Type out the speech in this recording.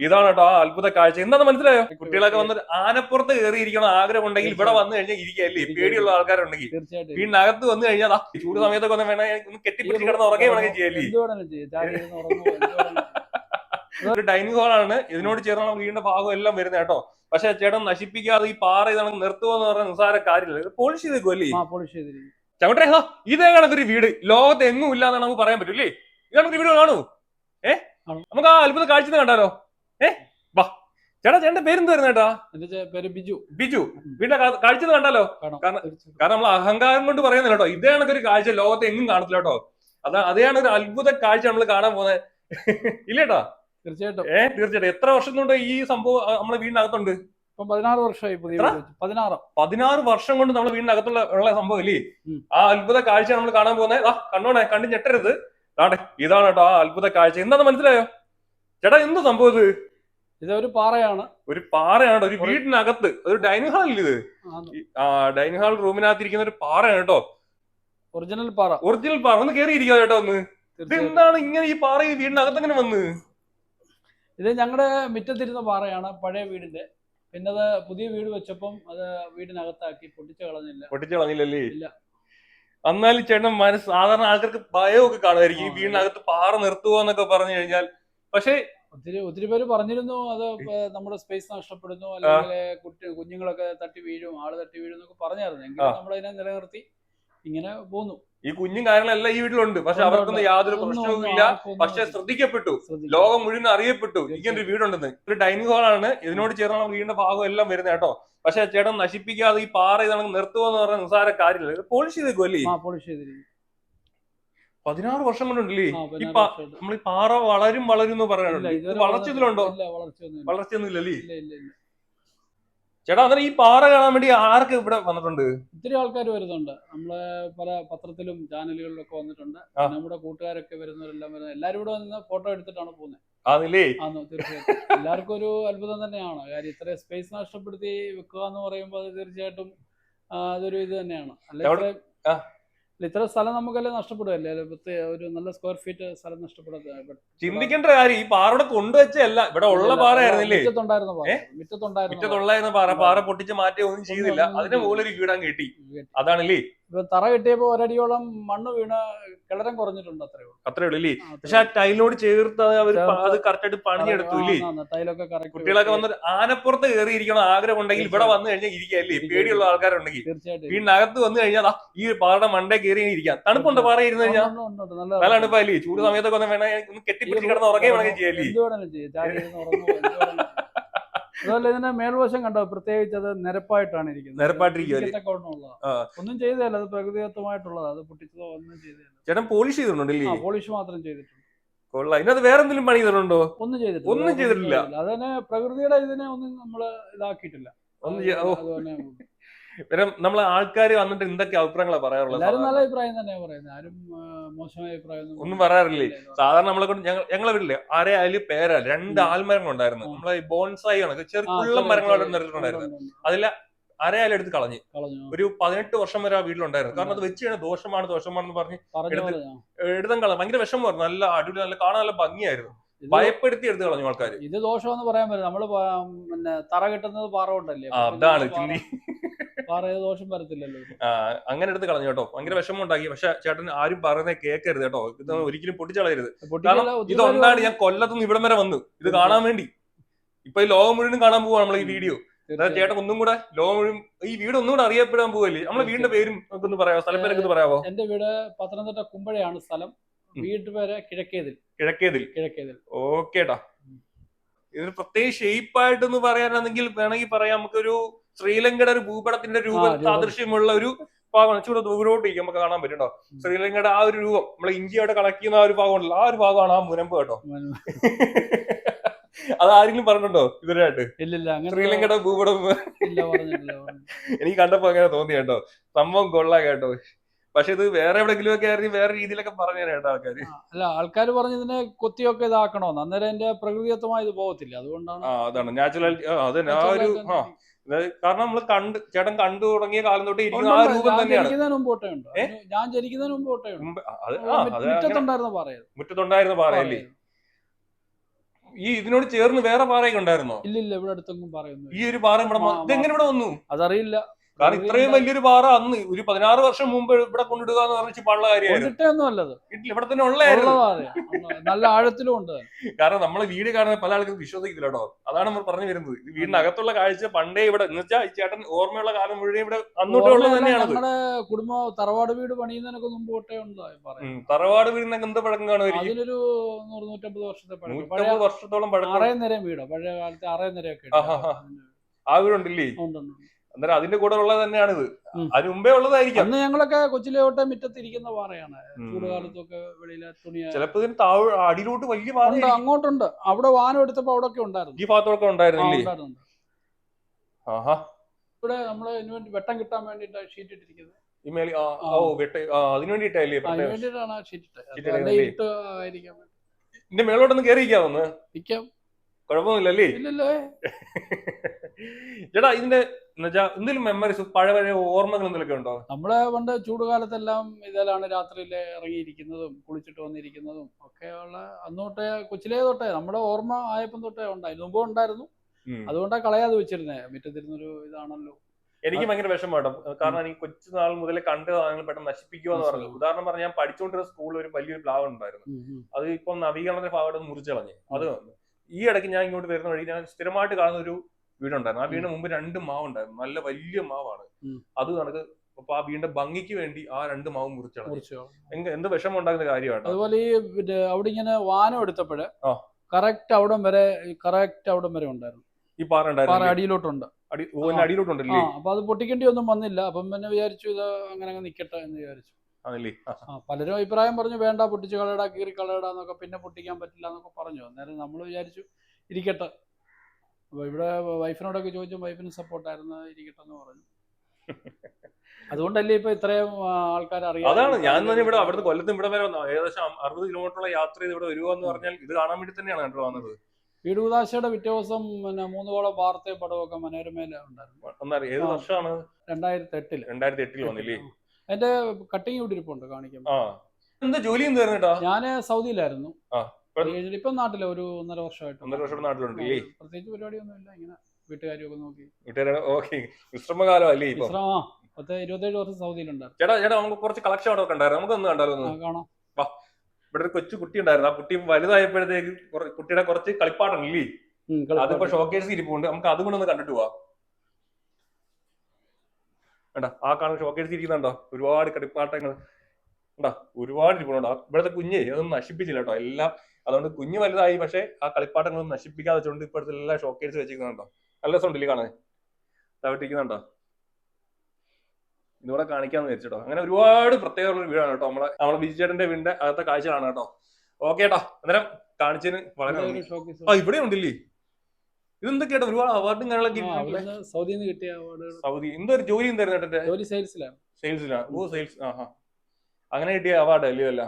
ഇതാണ് കേട്ടോ ആ അത്ഭുത കാഴ്ച. എന്താന്ന് മനസ്സിലായോ? കുട്ടികളൊക്കെ വന്നിട്ട് ആനപ്പുറത്ത് കയറിയിരിക്കണം ആഗ്രഹം ഉണ്ടെങ്കിൽ ഇവിടെ വന്നു കഴിഞ്ഞാൽ ഇരിക്കല്ലേ പേടിയുള്ള ആൾക്കാരുണ്ടെങ്കിൽ. വീടിനകത്ത് വന്നു കഴിഞ്ഞാൽ ചൂട് സമയത്തൊക്കെ ഒന്ന് വേണേ ഒന്ന് കെട്ടിപ്പിടിച്ച് കിടന്ന് ഉറങ്ങി വേണമെങ്കിൽ ചെയ്യല്ലേ. ഒരു ഡൈനിങ് ഹാളാണ്. ഇതിനോട് ചേർന്നുള്ള വീടിന്റെ ഭാഗം എല്ലാം വരുന്നത് കേട്ടോ. പക്ഷെ ചേട്ടൻ നശിപ്പിക്കാതെ ഈ പാറ ഇതാണ് നിർത്തുക എന്ന് പറഞ്ഞ നിസ്സാര കാര്യമില്ല. പോളിഷ് ചെയ്തേക്കുമല്ലേ ആ പോളിഷ് ചെയ്തിരിക്കും ചവിട്ടെ ഹോ, ഇതേ കണക്കൊരു വീട്? ലോകത്ത് എങ്ങും ഇല്ലാന്നാണ് നമുക്ക് പറയാൻ പറ്റൂല്ലേ ഇതാണ് വീട് കാണൂ. ഏ? നമുക്ക് ആ അത്ഭുത കാഴ്ച കണ്ടാലോ? ഏ വാ. ചേട്ടാ ചേട്ടന്റെ പേരെന്ത് വരുന്ന ചേട്ടാ എന്റെ പേര് ബിജു. ബിജു. വീട്ടിലെ കാഴ്ചത് കണ്ടല്ലോ കണ്ടാലോ? കാരണം- കാരണം നമ്മൾ അഹങ്കാരം കൊണ്ട് പറയുന്നില്ല കേട്ടോ. ഇതേ കണക്കൊരു കാഴ്ച ലോകത്തെ എങ്ങും കാണത്തില്ല കേട്ടോ. അതാ അതെയാണ് ഒരു അത്ഭുത കാഴ്ച നമ്മൾ കാണാൻ പോകുന്നത് ഇല്ലേട്ടാ തീർച്ചയായിട്ടും. ഏഹ് തീർച്ചയായിട്ടും. എത്ര വർഷം കൊണ്ട് ഈ സംഭവം നമ്മളെ വീടിനകത്തുണ്ട്? ഇപ്പൊ പതിനാറ് വർഷമായി പുതിയ. പതിനാറ്. പതിനാറ് വർഷം കൊണ്ട് നമ്മൾ വീടിനകത്തുള്ള ഉള്ള സംഭവം ഇല്ലേ? ആ അത്ഭുത കാഴ്ച നമ്മൾ കാണാൻ പോകുന്നത് ആ കണ്ടോണേ കണ്ടു ഞെട്ടരുത്. ഇതാണ് കേട്ടോ ആ അത്ഭുത കാഴ്ച. എന്താണെന്ന് മനസ്സിലായോ? ചേട്ടാ എന്ത് സംഭവം ഇത്? ഇതൊരു പാറയാണ്. ഒരു പാറയാണ് ഒരു വീടിനകത്ത്. ഒരു ഡൈനിങ് ഹാളിൽ ഇത്? ആ, ഡൈനിങ് ഹാൾ റൂമിനകത്ത് ഇരിക്കുന്ന ഒരു പാറയാണ് കേട്ടോ. ഒറിജിനൽ പാറ. ഒറിജിനൽ പാറ. ഒന്ന് കയറി ഇരിക്കുക കേട്ടോ ഒന്ന്. ഇതെന്താണ് എന്താണ് ഇങ്ങനെ ഈ പാറ ഈ വീടിനകത്ത് എങ്ങനെ വന്ന്? ഇത് ഞങ്ങളുടെ മുറ്റത്തിരുന്ന പാറയാണ് പഴയ വീടിന്റെ. പിന്നെ അത് പുതിയ വീട് വെച്ചപ്പം അത് വീടിനകത്താക്കി പൊട്ടിച്ചു കളഞ്ഞില്ല. പൊട്ടിച്ചു കളഞ്ഞില്ലല്ലേ? ഇല്ല. എന്നാലും ചേട്ടൻ മനസ്സ് സാധാരണ ആൾക്കാർക്ക് ഭയമൊക്കെ കാണുമായിരിക്കും ഈ വീടിനകത്ത് പാറ നിർത്തുക എന്നൊക്കെ പറഞ്ഞു കഴിഞ്ഞാൽ. പക്ഷേ ഒത്തിരി ഒത്തിരി പേര് പറഞ്ഞിരുന്നു അത് നമ്മുടെ സ്പേസ് നഷ്ടപ്പെടുന്നു അല്ലെങ്കിൽ കുട്ടി കുഞ്ഞുങ്ങളൊക്കെ തട്ടി വീഴും ആൾ തട്ടി വീഴും എന്നൊക്കെ പറഞ്ഞായിരുന്നു. എങ്കിലും നമ്മളതിനെ നിലനിർത്തി ഇങ്ങനെ പോന്നു. ഈ കുഞ്ഞും കാര്യങ്ങളെല്ലാം ഈ വീട്ടിലുണ്ട്. പക്ഷെ അവർക്കൊന്നും യാതൊരു പ്രശ്നവും ഇല്ല. പക്ഷെ ശ്രദ്ധിക്കപ്പെട്ടു. ലോകം മുഴുവൻ അറിയപ്പെട്ടു. ഇങ്ങനെ ഒരു വീടുണ്ടെന്ന്. ഒരു ഡൈനിങ് ഹാളാണ് ഇതിനോട് ചേർന്നുള്ള വീടിന്റെ ഭാഗം എല്ലാം വരുന്നത് കേട്ടോ. പക്ഷെ ചേട്ടൻ നശിപ്പിക്കാതെ ഈ പാറ ഇതാണ് നിർത്തുക എന്ന് പറഞ്ഞ നിസ്സാര കാര്യമില്ല. പോളിഷ് ചെയ്തേക്കുമല്ലേ പോളിഷ് ചെയ്തിരിക്കും പതിനാറ് വർഷം കൊണ്ടുണ്ടല്ലേ? ഈ. നമ്മൾ ഈ പാറ വളരും വളരും എന്ന് പറയാനുണ്ട് വളർച്ചയിലുണ്ടോ വളർച്ച ഇതിലുണ്ടോ ഇല്ല വളർച്ചയൊന്നും ഇല്ല. ഇല്ലല്ലേ ഇല്ല ഇല്ല ഇല്ല. ചേട്ടാ അന്നേരം ഈ പാറ കാണാൻ വേണ്ടി ആർക്ക് ഇവിടെ വന്നിട്ടുണ്ട്? ഒത്തിരി ആൾക്കാർ വരുന്നുണ്ട്. നമ്മളെ പല പത്രത്തിലും ചാനലുകളിലും ഒക്കെ വന്നിട്ടുണ്ട് നമ്മുടെ കൂട്ടുകാരൊക്കെ വരുന്നവരെല്ലാം വരുന്നത്. എല്ലാരും ഇവിടെ വന്ന് ഫോട്ടോ എടുത്തിട്ടാണ് പോകുന്നത് തീർച്ചയായിട്ടും എല്ലാവർക്കും ഒരു അത്ഭുതം തന്നെയാണ്. കാര്യം ഇത്ര സ്പേസ് നഷ്ടപ്പെടുത്തി വെക്കുക എന്ന് പറയുമ്പോൾ അത് തീർച്ചയായിട്ടും അതൊരു ഇത് തന്നെയാണ്. അല്ല ഇത്ര സ്ഥലം നമുക്കല്ലേ നഷ്ടപ്പെടുകയല്ലേ ഒരു നല്ല സ്ക്വയർ ഫീറ്റ് സ്ഥലം നഷ്ടപ്പെടുന്നത് ചിന്തിക്കേണ്ട കാര്യം ഈ പാറയുടെ കൊണ്ടുവച്ചല്ല ഇവിടെ ഉള്ള പാറയായിരുന്നില്ലേ മുറ്റത്തുണ്ടായിരുന്ന പാറ. പാറ. മുറ്റത്തുള്ളായിരുന്ന പാറ. പാറ പൊട്ടിച്ച് മാറ്റി ഒന്നും ചെയ്തില്ല. അതിന്റെ മുകളിൽ ഒരു വീടാൻ കെട്ടി. അതാണല്ലേ? ഇപ്പൊ തറ കെട്ടിയപ്പോ ഒരടിയോളം മണ്ണ് വീണ് കിളരം കുറഞ്ഞിട്ടുണ്ട് അത്രേ ഉള്ളൂ. അത്രേ ഉള്ളൂ അല്ലേ പക്ഷെ ആ ടൈലിനോട് ചേർത്ത് അവർ അത് കറക്റ്റ് ആയിട്ട് പണിഞ്ഞെടുത്തു ഇല്ലേ? ടൈലൊക്കെ കുട്ടികളൊക്കെ വന്ന് ആനപ്പുറത്ത് കയറിയിരിക്കണം ആഗ്രഹം ഉണ്ടെങ്കിൽ ഇവിടെ വന്നു കഴിഞ്ഞാൽ ഇരിക്കല്ലേ ഇരിക്കാം. പേടിയുള്ള ആൾക്കാരുണ്ടെങ്കിൽ. തീർച്ചയായിട്ടും. വീടിനകത്ത് വന്നു കഴിഞ്ഞാൽ ഈ പാറയുടെ മണ്ടേ കയറി ഇരിക്കാം. തണുപ്പുണ്ട് പാറ ഇരുന്ന് കഴിഞ്ഞാൽ. നല്ല തണുപ്പല്ലേ ചൂട് സമയത്തൊക്കെ ഒന്ന് വേണമെങ്കിൽ ഒന്ന് കെട്ടിപ്പിടിച്ച് കിടന്ന് ഉറങ്ങി വേണമെങ്കിൽ ചെയ്യല്ലേ ചെയ്യും. അതുപോലെ ഇതിന്റെ മേൽവശം കണ്ടോ? പ്രത്യേകിച്ച് അത് നിരപ്പായിട്ടാണ് ഇരിക്കുന്നത്. നിരപ്പായിട്ടിരിക്കുന്നത്. ഒന്നും ചെയ്തതല്ല അത് പ്രകൃതിദത്തമായിട്ടുള്ളത്. അത് പൊട്ടിച്ചതോ ഒന്നും ചെയ്തതല്ല. ചേട്ടൻ പോളിഷ് ചെയ്തിട്ടുണ്ടല്ലേ പോളിഷ് മാത്രം ചെയ്തിട്ടുണ്ട്. കൊള്ളാം. ഇതിനകത്ത് വേറെ എന്തെങ്കിലും പണി ചെയ്തിട്ടുണ്ടോ? ഒന്നും ചെയ്തിട്ടില്ല. ഒന്നും ചെയ്തിട്ടില്ല. അതിനെ പ്രകൃതിയുടെ ഇതിനെ ഒന്നും നമ്മൾ ഇതാക്കിയിട്ടില്ല. ഒന്നും നമ്മൾ ഇവരം നമ്മളെ ആൾക്കാർ വന്നിട്ട് എന്തൊക്കെ അഭിപ്രായങ്ങളാ പറയാറുള്ളത് എല്ലാരും നല്ല? അഭിപ്രായം തന്നെയാ പറയുന്നത്. ആരും മോശമായ അഭിപ്രായം ഒന്നും പറയാറില്ലേ? സാധാരണ നമ്മളെ കൊണ്ട് ഞങ്ങൾ ഞങ്ങളെ വീട്ടിൽ ആരെയായാലും പേരാ രണ്ട് ആൽമരങ്ങൾ ഉണ്ടായിരുന്നു. നമ്മളെ ഈ ബോൺസായി കണക്ക് ചെറുക്കുള്ള മരങ്ങളായിട്ട് നിർത്തിയിട്ടുണ്ടായിരുന്നു അതില അരയാലും എടുത്ത് കളഞ്ഞ്. ഒരു പതിനെട്ട് വർഷം വരെ ആ വീട്ടിലുണ്ടായിരുന്നു. കാരണം അത് വെച്ച് കഴിഞ്ഞാൽ ദോഷമാണ് ദോഷമാണെന്ന് പറഞ്ഞ് പറഞ്ഞു എടുത്ത് എടുത്തും കളഞ്ഞു ഭയങ്കര വിഷമമായിരുന്നു നല്ല അടിപൊളി നല്ല കാണാൻ നല്ല ഭംഗിയായിരുന്നു. ഭയപ്പെടുത്തി എടുത്ത് കളഞ്ഞു ആൾക്കാർ ഇത് ദോഷമെന്ന് പറയാൻ പറ്റില്ല. നമ്മൾ പിന്നെ തറ കിട്ടുന്നത് പാറ കൊണ്ടല്ലേ? അതാണ് ദോഷം വരത്തില്ലല്ലോ ഇത്. അങ്ങനെ എടുത്ത് കളഞ്ഞു കേട്ടോ. ഭയങ്കര വിഷമം ഉണ്ടാക്കി പക്ഷെ ചേട്ടൻ ആരും പറയുന്നത് കേൾക്കരുത് കേട്ടോ. ഇത് ഒരിക്കലും പൊട്ടിച്ചളയരുത്. കാരണം ഒത്തിരി ഇതൊന്നാണ് ഞാൻ കൊല്ലത്തുനിന്ന് ഇവിടം വരെ വന്നു. ഇത് കാണാൻ വേണ്ടി. ഇപ്പൊ ഈ ലോകം മുഴുവനും കാണാൻ പോവാ നമ്മൾ ഈ വീഡിയോ. ചേട്ടൻ ഒന്നും കൂടെ ലോകം മുഴുവൻ ഈ വീട് ഒന്നും കൂടെ അറിയപ്പെടാൻ പോവല്ലേ? നമ്മളെ വീടിന്റെ പേരും ഒന്ന് പറയാമോ സ്ഥലപ്പേരൊക്കെ ഒന്ന് പറയാമോ എന്റെ വീട് പത്തനംതിട്ട കുമ്പഴയാണ് സ്ഥലം. വീട് വീട്ടുപേര് കിഴക്കേതിൽ. കിഴക്കേതിൽ. കിഴക്കേതിൽ. ഓക്കേട്ടാ. ഇതിന് പ്രത്യേക ഷേപ്പായിട്ടൊന്ന് പറയാനാണെങ്കിൽ വേണമെങ്കിൽ പറയാം. നമുക്കൊരു ശ്രീലങ്കയുടെ ഒരു ഭൂപടത്തിന്റെ രൂപം. സാദൃശ്യമുള്ള ഒരു ഭാഗം ചൂട് ദൂരോട്ട് ഇരിക്കും നമുക്ക് കാണാൻ പറ്റുണ്ടോ. ശ്രീലങ്കയുടെ ആ ഒരു രൂപം നമ്മളെ ഇന്ത്യയോടെ കണക്ട് ചെയ്യുന്ന ആ ഒരു ഭാഗമുണ്ടല്ലോ. ആ ഒരു ഭാഗമാണ് ആ മുനമ്പ് കേട്ടോ. അത് ആരെങ്കിലും പറഞ്ഞിട്ടുണ്ടോ അങ്ങനെ ശ്രീലങ്കയുടെ ഭൂപടം. എനിക്ക് കണ്ടപ്പോ അങ്ങനെ തോന്നി കേട്ടോ. സംഭവം കൊള്ളാം കേട്ടോ. പക്ഷെ ഇത് വേറെ എവിടെങ്കിലും ഒക്കെ ആയിരുന്നു വേറെ രീതിയിലൊക്കെ പറഞ്ഞു കേട്ടോ ആൾക്കാര്. അല്ല ആൾക്കാർ പറഞ്ഞതിനെ കൊത്തിയൊക്കെ ഇതാക്കണോന്ന് അന്നേരം എന്റെ പ്രകൃതിദത്തമായി ഇത് പോകത്തില്ല. അതുകൊണ്ടാണ് ആ അതാണ്. നാച്ചുറൽ അതന്നെ. ആ ഒരു ആ. കാരണം നമ്മൾ കണ്ട് ചേട്ടൻ കണ്ടു തുടങ്ങിയ കാലം തൊട്ട് ഇരിക്കുന്ന ആ രൂപം തന്നെയാണ്. ഞാൻ ജനിക്കുന്നതിന് മുമ്പ് തൊട്ടേ മുറ്റത്തുണ്ടായിരുന്നു പാറയല്ലേ ഈ ഇതിനോട് ചേർന്ന് വേറെ പാറയൊക്കെ ഉണ്ടായിരുന്നോ? ഇല്ല ഇല്ല ഇവിടെ അടുത്തൊന്നും പറയുന്നു ഈ ഒരു പാറ ഇവിടെ ഇതെങ്ങനെ ഇവിടെ വന്നു? അതറിയില്ല. കാരണം ഇത്രയും വലിയൊരു പാറ അന്ന് ഒരു പതിനാറ് വർഷം മുമ്പ് ഇവിടെ കൊണ്ടിടുക എന്ന് പറഞ്ഞ പാടുള്ള കാര്യമായിരുന്നു. ഇവിടെ തന്നെ ഉള്ളതായിരുന്നു. നല്ല ആഴത്തിലും ഉണ്ട്. കാരണം നമ്മൾ വീട് കാണുന്ന പല ആൾക്കും വിശ്വസിക്കില്ല കേട്ടോ. അതാണ് നമ്മൾ പറഞ്ഞു വരുന്നത്. വീടിനകത്തുള്ള കാഴ്ച പണ്ടേ ഇവിടെ എന്ന് വെച്ചാൽ ചേട്ടൻ ഓർമ്മയുള്ള കാലം മുഴുവൻ ഇവിടെ അന്നോട്ടേ ഉള്ളത് നമ്മുടെ കുടുംബ തറവാട് വീട് പണിയുന്നതിനൊക്കെ മുമ്പ് തൊട്ടേ ഉണ്ടോ പറയും തറവാട് വീടിനൊക്കെ എന്ത് പഴക്കം കാണുമായിരിക്കും? അതിനൊരു നൂറ് നൂറ്റമ്പത് വർഷത്തെ പഴക്കം. വർഷത്തോളം പഴക്കം. നിരയും വീടാ. പഴയ കാലത്ത് നേരം ആഹാ. ആ വീടുണ്ടല്ലേ. അന്നേരം അതിന്റെ കൂടെ ഉള്ളത് തന്നെയാണ് ഇത്. അതിന് മുമ്പേ ഉള്ളതായിരിക്കും. അന്ന് ഞങ്ങളൊക്കെ കൊച്ചിലെ തൊട്ടേ മുറ്റത്തിരിക്കുന്ന പാറയാണ്. ഉം. ചൂടുകാലത്തൊക്കെ വെളിയിലെ തുണി ചിലപ്പോ ഇതിന് താഴെ അടിയിലോട്ട് വലിയ പാറ അങ്ങോട്ടുണ്ട്. അവിടെ വാനം എടുത്തപ്പോ അവിടെ ഒക്കെ ഉണ്ടായിരുന്നു. ഈ ഭാഗത്തൊക്കെ ഉണ്ടായിരുന്നില്ലേ? ഉണ്ടായിരുന്നു. ആഹാ. ഇവിടെ നമ്മൾ ഇതിന് വേണ്ടി വെട്ടം കിട്ടാൻ വേണ്ടിട്ട് ഷീറ്റ് ഇട്ടിരിക്കുന്നത്. ഈ മേലെ. ഓ വെട്ട അതിനു വേണ്ടിയിട്ടല്ലേ ഇതിന്റെ മേളോട്ടൊന്ന് കുഴപ്പമൊന്നുമില്ലല്ലേ? ഇല്ലല്ലോ? ചേട്ടാ ഇതിന്റെ എന്നുവെച്ചാ എന്തെങ്കിലും മെമ്മറീസ് പഴയ പഴയ ഓർമ്മകൾ എന്തെങ്കിലും ഉണ്ടോ? നമ്മൾ പണ്ട് ചൂടുകാലത്തെല്ലാം ഇതിലാണ് രാത്രിയിൽ ഇറങ്ങിയിരിക്കുന്നതും കുളിച്ചിട്ട് വന്നിരിക്കുന്നതും ഒക്കെയുള്ള അന്നോട്ടേ തൊട്ടേ കൊച്ചിലേ തൊട്ടേ നമ്മുടെ ഓർമ്മ ആയപ്പം തൊട്ടേ ഉണ്ടായി. മുമ്പ് ഉണ്ടായിരുന്നു. ഉം. അതുകൊണ്ടാ കളയാതെ വെച്ചിരുന്നേ. മുറ്റത്തിരുന്നൊരു ഇതാണല്ലോ. എനിക്ക് ഭയങ്കര വിഷമം കാരണം എനിക്ക് കൊച്ചു നാൾ മുതലേ കണ്ട സാധനങ്ങൾ പെട്ടെന്ന് നശിപ്പിക്കുക എന്ന് പറഞ്ഞു. ഉദാഹരണം പറഞ്ഞാൽ ഞാൻ പഠിച്ചുകൊണ്ടിരുന്ന സ്കൂളിൽ ഒരു വലിയൊരു പ്ലാവ് ഉണ്ടായിരുന്നു. അത് ഇപ്പം നവീകരണത്തിന്റെ ഭാഗമായിട്ട് മുറിച്ചു കളഞ്ഞു അത് ഈ ഇടയ്ക്ക് ഞാൻ ഇങ്ങോട്ട് വരുന്ന വഴി ഞാൻ സ്ഥിരമായിട്ട് കാണുന്ന ഒരു വീടുണ്ടായിരുന്നു. ആ വീടിന് മുമ്പ് രണ്ട് മാവ് ഉണ്ടായിരുന്നു നല്ല വലിയ മാവാണ്. അത് കണക്ക് അപ്പൊ ആ വീടിന്റെ ഭംഗിക്ക് വേണ്ടി ആ രണ്ട് മാവ് മുറിച്ചു കളഞ്ഞു. മുറിച്ച് കളഞ്ഞു. എങ്ക- എന്ത് വിഷമം ഉണ്ടാക്കുന്ന കാര്യമാണ് അതുപോലെ ഈ പിന്നെ അവിടെ ഇങ്ങനെ വാനം എടുത്തപ്പോഴ്. കറക്റ്റ് അവിടം വരെ കറക്റ്റ് അവിടം വരെ ഉണ്ടായിരുന്നു. ഈ പാറ പാറ അടിയിലോട്ടുണ്ട്. അടിയിലോട്ടുണ്ടല്ലേ? അപ്പൊ അത് പൊട്ടിക്കേണ്ടി ഒന്നും വന്നില്ല. അപ്പം പിന്നെ വിചാരിച്ചു ഇത് അങ്ങനെ അങ്ങ് നിക്കട്ടെ എന്ന് വിചാരിച്ചു. പലരും അഭിപ്രായം പറഞ്ഞു വേണ്ട പൊട്ടിച്ച് കളയടാ കീറി കളയടാ എന്നൊക്കെ പിന്നെ പൊട്ടിക്കാൻ പറ്റില്ല എന്നൊക്കെ പറഞ്ഞു. അന്നേരം നമ്മൾ വിചാരിച്ചു ഇരിക്കട്ടെ. അപ്പൊ ഇവിടെ വൈഫിനോടൊക്കെ ചോദിച്ചു വൈഫിന് സപ്പോർട്ടായിരുന്നു ഇരിക്കട്ടെ എന്ന് പറഞ്ഞു. അതുകൊണ്ടല്ലേ ഇപ്പൊ ഇത്രയും ആൾക്കാർ അറിയാം അതാണ്. ഞാൻ തന്നെ ഇവിടെ അവിടുന്ന് കൊല്ലത്ത് ഇവിടെ വരെ വന്നു ഏകദേശം അറുപത് കിലോമീറ്ററുള്ള യാത്ര ചെയ്ത് ഇവിടെ വരുക എന്ന് പറഞ്ഞാൽ ഇത് കാണാൻ വേണ്ടി തന്നെയാണ് കണ്ടു വന്നത്. വീട് ഉദാശയുടെ പിറ്റേ ദിവസം പിന്നെ മൂന്നുകോളം വാർത്തയും പടമൊക്കെ മനോരമയിൽ ഉണ്ടായിരുന്നു. ഏത്. വർഷമാണ്? രണ്ടായിരത്തി എട്ടിൽ രണ്ടായിരത്തി എട്ടിൽ വന്നില്ലേ എന്റെ കട്ടിങ് ഇവിടെ ഇരിപ്പുണ്ട് കാണിക്കാൻ എന്താ ജോലി എന്ത് ഞാൻ ഞാൻ സൗദിയിലായിരുന്നു. ഇപ്പം നാട്ടിലെ ഒരു ഒന്നര വർഷമായിട്ട് ഒന്നര വർഷം നാട്ടിലുണ്ടല്ലേ പ്രത്യേകിച്ച് പരിപാടിയൊന്നുമില്ല. ഇങ്ങനെ വീട്ടുകാരിയൊക്കെ നോക്കി. ഓക്കെ. വിശ്രമകാലം അല്ലേ ഇപ്പൊ? വിശ്രമ ആ. പത്ത് ഇരുപത്തേഴ് വർഷം സൗദിയിലുണ്ടായിരുന്നു. ചേട്ടാ ചേട്ടാ നമുക്ക് കുറച്ച് കളക്ഷൻ അവിടെ ഒക്കെ ഉണ്ടായിരുന്നു. നമുക്ക് ഒന്ന് കണ്ടാലോ ഒന്ന്? ആ, കാണാം. ഇവിടെ ഒരു കൊച്ചു കുട്ടി ഉണ്ടായിരുന്നു. ആ കുട്ടി വലുതായപ്പോഴത്തേക്ക് കുട്ടിയുടെ കുറച്ച് കളിപ്പാട്ടം ഇല്ലേ? ഉം, അതിപ്പോ. ഷോക്കേസ് ഇരിപ്പുണ്ട്. നമുക്ക് അതും കൂടെ ഒന്ന് കണ്ടിട്ട് പോവാം. വേണ്ട ആ കാണുന്ന ഷോക്കേസ് ഇരിക്കുന്നുണ്ടോ? ഒരുപാട് കളിപ്പാട്ടങ്ങൾ. ഉണ്ടാ ഒരുപാട് ഇരിപ്പുണ്ടോ. ഇവിടുത്തെ കുഞ്ഞേ അതൊന്നും നശിപ്പിച്ചില്ല കേട്ടോ. എല്ലാം അതുകൊണ്ട് കുഞ്ഞ് വലുതായി പക്ഷേ ആ കളിപ്പാട്ടങ്ങളൊന്നും നശിപ്പിക്കാതെ വെച്ചുകൊണ്ട് ഇപ്പോഴത്തെ എല്ലാ ഷോക്കേസ് വെച്ചിരിക്കുന്നുണ്ടോ? നല്ല രസമുണ്ടല്ലേ കാണാൻ? തവിട്ടിരിക്കുന്നുണ്ടോ? ഇതുകൂടെ കാണിക്കാന്ന് വിചാരിച്ചോ അങ്ങനെ ഒരുപാട് പ്രത്യേകതയുള്ള ഒരു വീടാണ് കേട്ടോ. നമ്മളെ നമ്മളെ ബിജുചേട്ടന്റെ വീടിന്റെ അകത്തെ കാഴ്ചകളാണ് കേട്ടോ. ഓക്കെ കേട്ടോ അന്നേരം കാണിച്ചതിന് വളരെ ആ ഇവിടെ ഉണ്ടല്ലേ ഇതെന്തൊക്കെയാട്ടോ ഒരുപാട് അവാർഡും കാര്യങ്ങളൊക്കെ? സൗദിയിൽ നിന്ന് കിട്ടിയ അവാർഡ് സൗദി. എന്തൊരു ജോലി എന്തായിരുന്നു ജോലി സെയിൽസിലാണ് സെയിൽസിലാണ് ഓ സെയിൽസ് ആഹാ. അങ്ങനെ കിട്ടിയ അവാർഡ് അല്ലയോ അല്ല